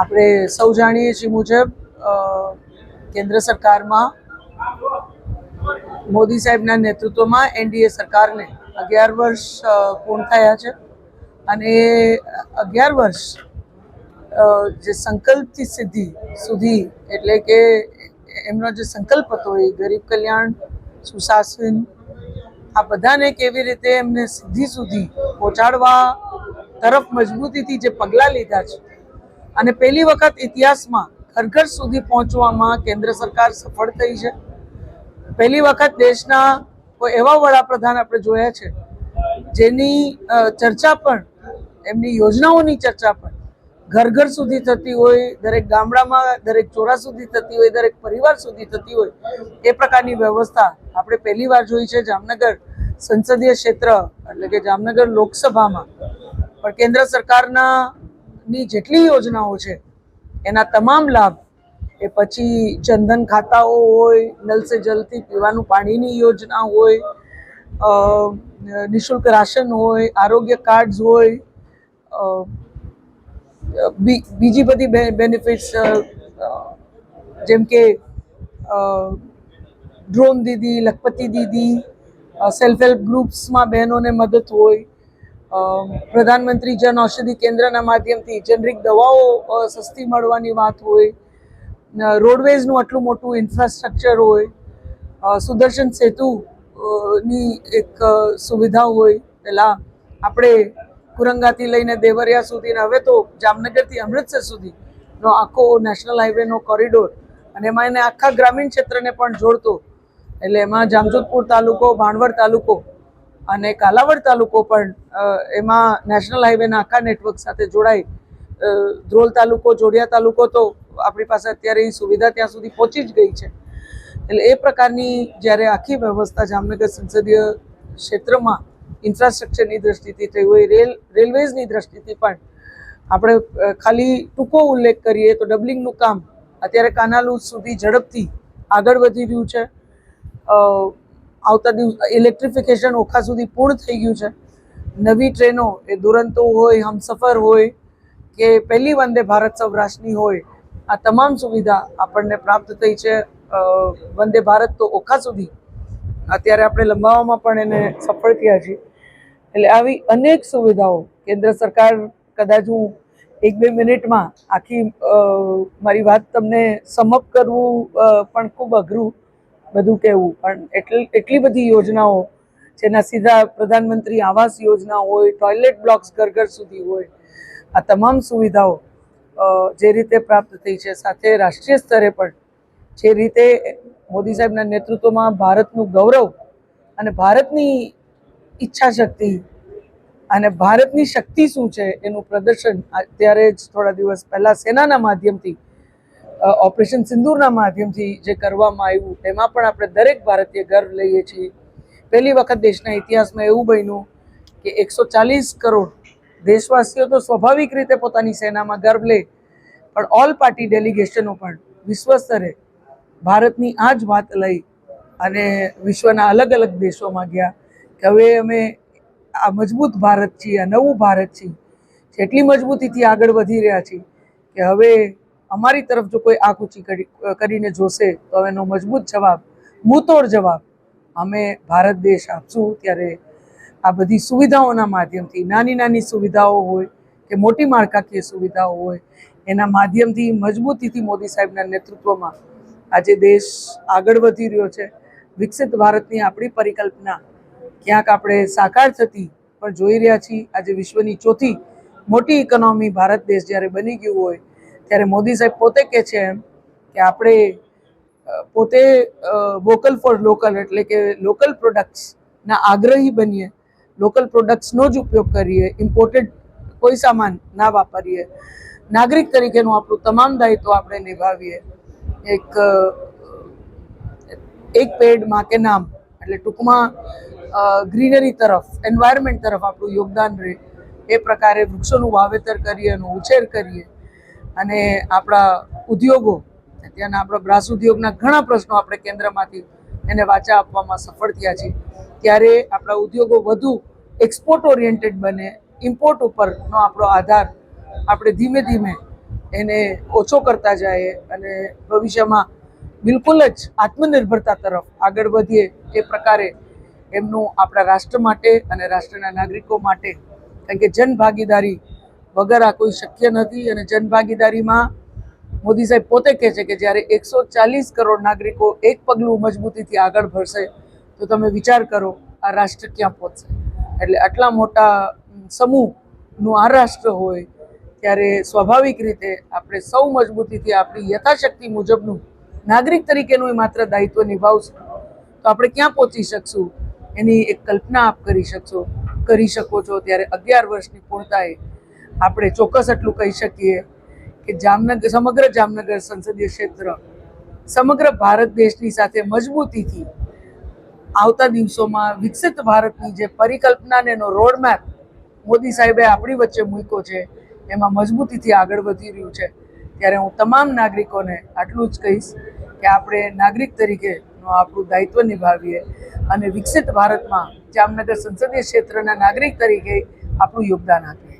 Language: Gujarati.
આપણે સૌ જાણીએ છીએ મુજબ કેન્દ્ર સરકારમાં મોદી સાહેબના નેતૃત્વમાં એનડીએ સરકારને અગિયાર વર્ષ પૂર્ણ થયા છે. અને અગિયાર વર્ષ જે સંકલ્પથી સિદ્ધિ સુધી, એટલે કે એમનો જે સંકલ્પ હતો એ ગરીબ કલ્યાણ, સુશાસન, આ બધાને કેવી રીતે એમને સિદ્ધિ સુધી પહોંચાડવા તરફ મજબૂતીથી જે પગલાં લીધા છે અને પહેલી વખત ઇતિહાસમાં ઘર ઘર સુધી પહોંચવામાં કેન્દ્ર સરકાર સફળ થઈ છે. પહેલી વખત દેશના કોઈ એવા વડાપ્રધાન આપણે જોયા છે, જેની ચર્ચા પણ, એમની યોજનાઓની ચર્ચા પણ ઘર ઘર સુધી થતી હોય, દરેક ગામડામાં દરેક ચોરા સુધી થતી હોય, દરેક પરિવાર સુધી થતી હોય, એ પ્રકારની વ્યવસ્થા આપણે પહેલી વાર જોઈ છે જામનગર સંસદીય ક્ષેત્ર એટલે કે જામનગર લોકસભામાં. પણ કેન્દ્ર સરકારના ની જેટલી યોજનાઓ છે, એના તમામ લાભ, એ પછી જનધન ખાતાઓ હોય નલ સે જલથી પીવાનું પાણીની યોજના હોય નિઃશુલ્ક રાશન હોય, આરોગ્ય કાર્ડ્સ હોય બીજી બધી બેનિફિટ્સ જેમ કે drone Didi, Lakhpati Didi self help ગ્રુપ્સમાં બહેનોને મદદ હોય પ્રધાનમંત્રી જન ઔષધિ કેન્દ્રના માધ્યમથી જનરિક દવાઓ સસ્તી મળવાની વાત હોય રોડવેઝનું આટલું મોટું ઇન્ફ્રાસ્ટ્રક્ચર હોય સુદર્શન સેતુ ની એક સુવિધા હોય. પહેલાં આપણે કુરંગાથી લઈને દેવરિયા સુધી હવે તો જામનગરથી અમૃતસર સુધીનો આખો નેશનલ હાઈવેનો કોરિડોર અને એમાં એને આખા ગ્રામીણ ક્ષેત્રને પણ જોડતો. એટલે એમાં જામજોધપુર તાલુકો, ભાણવડ તાલુકો અને કાલાવડ તાલુકો પણ એમાં નેશનલ હાઈવેના આખા નેટવર્ક સાથે જોડાય ધ્રોલ તાલુકો, જોડિયા તાલુકો તો આપણી પાસે અત્યારે એ સુવિધા ત્યાં સુધી પહોંચી જ ગઈ છે. એટલે એ પ્રકારની જ્યારે આખી વ્યવસ્થા જામનગર સંસદીય ક્ષેત્રમાં ઇન્ફ્રાસ્ટ્રક્ચરની દ્રષ્ટિથી થઈ હોય, રેલ, રેલવેઝની દ્રષ્ટિથી પણ આપણે ખાલી ટૂંકો ઉલ્લેખ કરીએ તો ડબલિંગનું કામ અત્યારે કાનાલુ સુધી ઝડપથી આગળ વધી રહ્યું છે. આવતા દિવસ ઇલેક્ટ્રિફિકેશન ઓખા સુધી પૂર્ણ થઈ ગયું છે. નવી ટ્રેનો એ દુરંતો હોય, હમસફર હોય કે પહેલી વંદે ભારત સૌરાષ્ટ્રની હોય, આ તમામ સુવિધા આપણને પ્રાપ્ત થઈ છે. વંદે ભારત તો ઓખા સુધી. અત્યારે આપણે લંબાવવામાં પણ એને સફળ થયા છીએ. એટલે આવી અનેક સુવિધાઓ કેન્દ્ર સરકાર કદાચ હું એક બે મિનિટમાં આખી મારી વાત તમને સમપ કરવું પણ ખૂબ અઘરું. બધું કહેવું પણ એટલી એટલી બધી યોજનાઓ જેના સીધા પ્રધાનમંત્રી આવાસ યોજના હોય, ટોયલેટ બ્લોક્સ ઘર ઘર સુધી હોય, આ તમામ સુવિધાઓ જે રીતે પ્રાપ્ત થઈ છે, સાથે રાષ્ટ્રીય સ્તરે પણ જે રીતે મોદી સાહેબના નેતૃત્વમાં ભારતનું ગૌરવ અને ભારતની ઈચ્છા શક્તિ અને ભારતની શક્તિ શું છે એનું પ્રદર્શન અત્યારે જ થોડા દિવસ પહેલાં સેનાના માધ્યમથી ઓપરેશન સિંદૂરના માધ્યમથી જે કરવામાં આવ્યું એમાં પણ આપણે દરેક ભારતીય ગર્વ લઈએ છીએ. પહેલી વખત દેશના ઇતિહાસમાં એવું બન્યું કે એકસો ચાલીસ કરોડ દેશવાસીઓ તો સ્વાભાવિક રીતે પોતાની સેનામાં ગર્વ લે, પણ ઓલ પાર્ટી ડેલિગેશનો પણ વિશ્વ સ્તરે ભારતની આ જ વાત લઈ અને વિશ્વના અલગ અલગ દેશોમાં ગયા કે હવે અમે આ મજબૂત ભારત છીએ, આ નવું ભારત છીએ. જેટલી મજબૂતીથી આગળ વધી રહ્યા છીએ કે હવે અમારી તરફ જો કોઈ આંખ ઊંચી કરી કરીને જોશે, તો એનો મજબૂત જવાબ, મુતોડ જવાબ, અમે ભારત દેશ આપશું. ત્યારે આ બધી સુવિધાઓના માધ્યમથી, નાની નાની સુવિધાઓ હોય કે મોટી માળખાકીય સુવિધાઓ હોય, એના માધ્યમથી મજબૂતીથી મોદી સાહેબના નેતૃત્વમાં આજે દેશ આગળ વધી રહ્યો છે. વિકસિત ભારતની આપણી પરિકલ્પના ક્યાંક આપણે સાકાર થતી પણ જોઈ રહ્યા છીએ. આજે વિશ્વની ચોથી મોટી ઇકોનોમી ભારત દેશ જ્યારે બની ગયું હોય ત્યારે મોદી સાહેબ પોતે કહે છે એમ કે આપણે પોતે વોકલ ફોર લોકલ એટલે કે લોકલ પ્રોડક્ટ્સના આગ્રહી બનીએ લોકલ પ્રોડક્ટ્સનો જ ઉપયોગ કરીએ ઇમ્પોર્ટેડ કોઈ સામાન ના વાપરીએ. નાગરિક તરીકેનું આપણું તમામ દાયિત્વ આપણે નિભાવીએ. એક એક પેડમાં કે નામ, એટલે ટૂંકમાં ગ્રીનરી તરફ એન્વાયરમેન્ટ તરફ આપણું યોગદાન રહે. એ પ્રકારે વૃક્ષોનું વાવેતર કરીએ એનો ઉછેર કરીએ. અને આપણા ઉદ્યોગો, ત્યાંના આપણા બ્રાસ ઉદ્યોગના ઘણા પ્રશ્નો આપણે કેન્દ્રમાંથી એને વાચા આપવામાં સફળ થયા છે ત્યારે આપણા ઉદ્યોગો વધુ એક્સપોર્ટ ઓરિએન્ટેડ બને ઇમ્પોર્ટ ઉપરનો આપણો આધાર આપણે ધીમે ધીમે એને ઓછો કરતા જાય અને ભવિષ્યમાં બિલકુલ જ આત્મનિર્ભરતા તરફ આગળ વધીએ એ પ્રકારે એમનું આપણા રાષ્ટ્ર માટે અને રાષ્ટ્રના નાગરિકો માટે, કારણ કે જનભાગીદારી વગર આ કોઈ શક્ય નથી અને જનભાગીદારીમાં મોદી સાહેબ પોતે કહે છે કે જ્યારે એકસો ચાલીસ કરોડ નાગરિકો એક પગલું મજબૂતીથી આગળ ભરશે, તો તમે વિચાર કરો આ રાષ્ટ્ર ક્યાં પહોંચશે. એટલે આટલા મોટા સમૂહનું આ રાષ્ટ્ર હોય, ત્યારે સ્વાભાવિક રીતે આપણે સૌ મજબૂતીથી આપણી યથાશક્તિ મુજબનું નાગરિક તરીકેનું એ માત્ર દાયિત્વ નિભાવશું. તો આપણે ક્યાં પહોંચી શકશું? એની એક કલ્પના આપ કરી શકશો, કરી શકો છો. ત્યારે અગિયાર વર્ષની પૂર્ણતાએ આપણે ચોક્કસ એટલું કહી શકીએ કે જામનગર, સમગ્ર જામનગર સંસદીય ક્ષેત્ર, સમગ્ર ભારત દેશની સાથે મજબૂતીથી આવતા દિવસોમાં વિકસિત ભારતની જે પરિકલ્પના અને એનો રોડમેપ મોદી સાહેબે આપણી વચ્ચે મૂક્યો છે, એમાં મજબૂતીથી આગળ વધી રહ્યું છે. ત્યારે હું તમામ નાગરિકોને આટલું જ કહીશ કે આપણે નાગરિક તરીકેનું આપણું દાયિત્વ નિભાવીએ અને વિકસિત ભારતમાં જામનગર સંસદીય ક્ષેત્રના નાગરિક તરીકે આપણું યોગદાન આપીએ.